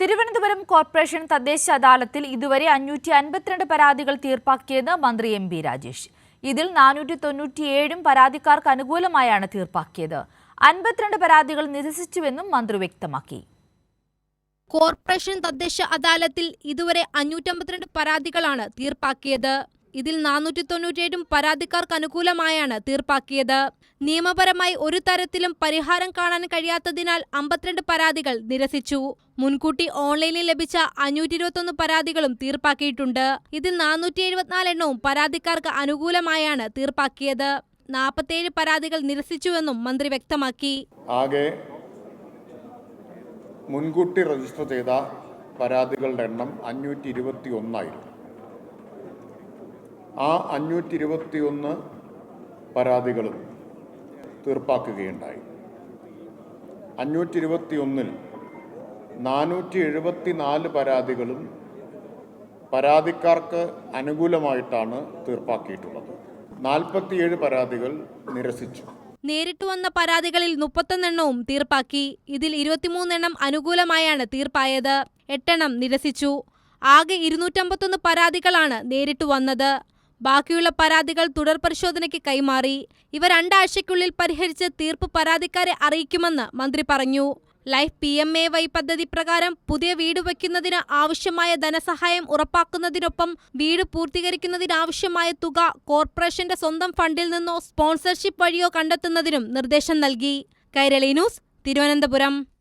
Thiruvananthapuram corporation തദ്ദേശ അദാലത്തിൽ ഇതുവരെ അഞ്ഞൂറ്റി അൻപത്തിരണ്ട് പരാതികൾ തീർപ്പാക്കിയത് മന്ത്രി എം ബി രാജേഷ്. ഇതിൽ നാനൂറ്റി തൊണ്ണൂറ്റിയേഴും പരാതിക്കാർക്ക് അനുകൂലമായാണ് തീർപ്പാക്കിയത്. അൻപത്തിരണ്ട് പരാതികൾ നിരസിച്ചുവെന്നും മന്ത്രി വ്യക്തമാക്കി. കോർപ്പറേഷൻ തദ്ദേശ അദാലത്തിൽ ഇതുവരെ അഞ്ഞൂറ്റമ്പത്തിരണ്ട് പരാതികളാണ് തീർപ്പാക്കിയത്. ഇതിൽ നാനൂറ്റി തൊണ്ണൂറ്റിയേഴും പരാതിക്കാർക്ക് അനുകൂലമായാണ് തീർപ്പാക്കിയത്. നിയമപരമായി ഒരു തരത്തിലും പരിഹാരം കാണാൻ കഴിയാത്തതിനാൽ അമ്പത്തിരണ്ട് പരാതികൾ നിരസിച്ചു. മുൻകൂട്ടി ഓൺലൈനിൽ ലഭിച്ച അഞ്ഞൂറ്റി ഇരുപത്തൊന്ന് പരാതികളും തീർപ്പാക്കിയിട്ടുണ്ട്. ഇതിൽ നാനൂറ്റി എഴുപത്തിനാല് എണ്ണവും പരാതിക്കാർക്ക് അനുകൂലമായാണ് തീർപ്പാക്കിയത്. നാൽപ്പത്തേഴ് പരാതികൾ നിരസിച്ചുവെന്നും മന്ത്രി വ്യക്തമാക്കി. ആകെ മുൻകൂട്ടി രജിസ്റ്റർ ചെയ്ത പരാതികളുടെ എണ്ണം അഞ്ഞൂറ്റി ഇരുപത്തി ഒന്നായിരുന്നു ആ അഞ്ഞൂറ്റി ഇരുപത്തി ഒന്ന് പരാതികളും തീർപ്പാക്കുകയുണ്ടായി. അഞ്ഞൂറ്റി ഇരുപത്തി ഒന്നിൽ നാനൂറ്റി എഴുപത്തി നാല് പരാതികളും പരാതിക്കാർക്ക് അനുകൂലമായിട്ടാണ് തീർപ്പാക്കിയിട്ടുള്ളത്. നാൽപ്പത്തിയേഴ് പരാതികൾ നിരസിച്ചു. നേരിട്ട് വന്ന പരാതികളിൽ മുപ്പത്തൊന്നെണ്ണവും തീർപ്പാക്കി. ഇതിൽ ഇരുപത്തിമൂന്നെണ്ണം അനുകൂലമായാണ് തീർപ്പായത്. എട്ടെണ്ണം നിരസിച്ചു. ആകെ ഇരുന്നൂറ്റമ്പത്തൊന്ന് പരാതികളാണ് നേരിട്ട് വന്നത്. ബാക്കിയുള്ള പരാതികൾ തുടർ പരിശോധനയ്ക്ക് കൈമാറി. ഇവ രണ്ടാഴ്ചയ്ക്കുള്ളിൽ പരിഹരിച്ച് തീർപ്പ് പരാതിക്കാരെ അറിയിക്കുമെന്ന് മന്ത്രി പറഞ്ഞു. Life P M A Y പദ്ധതി പ്രകാരം പുതിയ വീട് വയ്ക്കുന്നതിന് ആവശ്യമായ ധനസഹായം ഉറപ്പാക്കുന്നതിനൊപ്പം വീട് പൂർത്തീകരിക്കുന്നതിനാവശ്യമായ തുക കോർപ്പറേഷന്റെ സ്വന്തം ഫണ്ടിൽ നിന്നോ സ്പോൺസർഷിപ്പ് വഴിയോ കണ്ടെത്തുന്നതിനും നിർദ്ദേശം നൽകി. കൈരളി ന്യൂസ് തിരുവനന്തപുരം.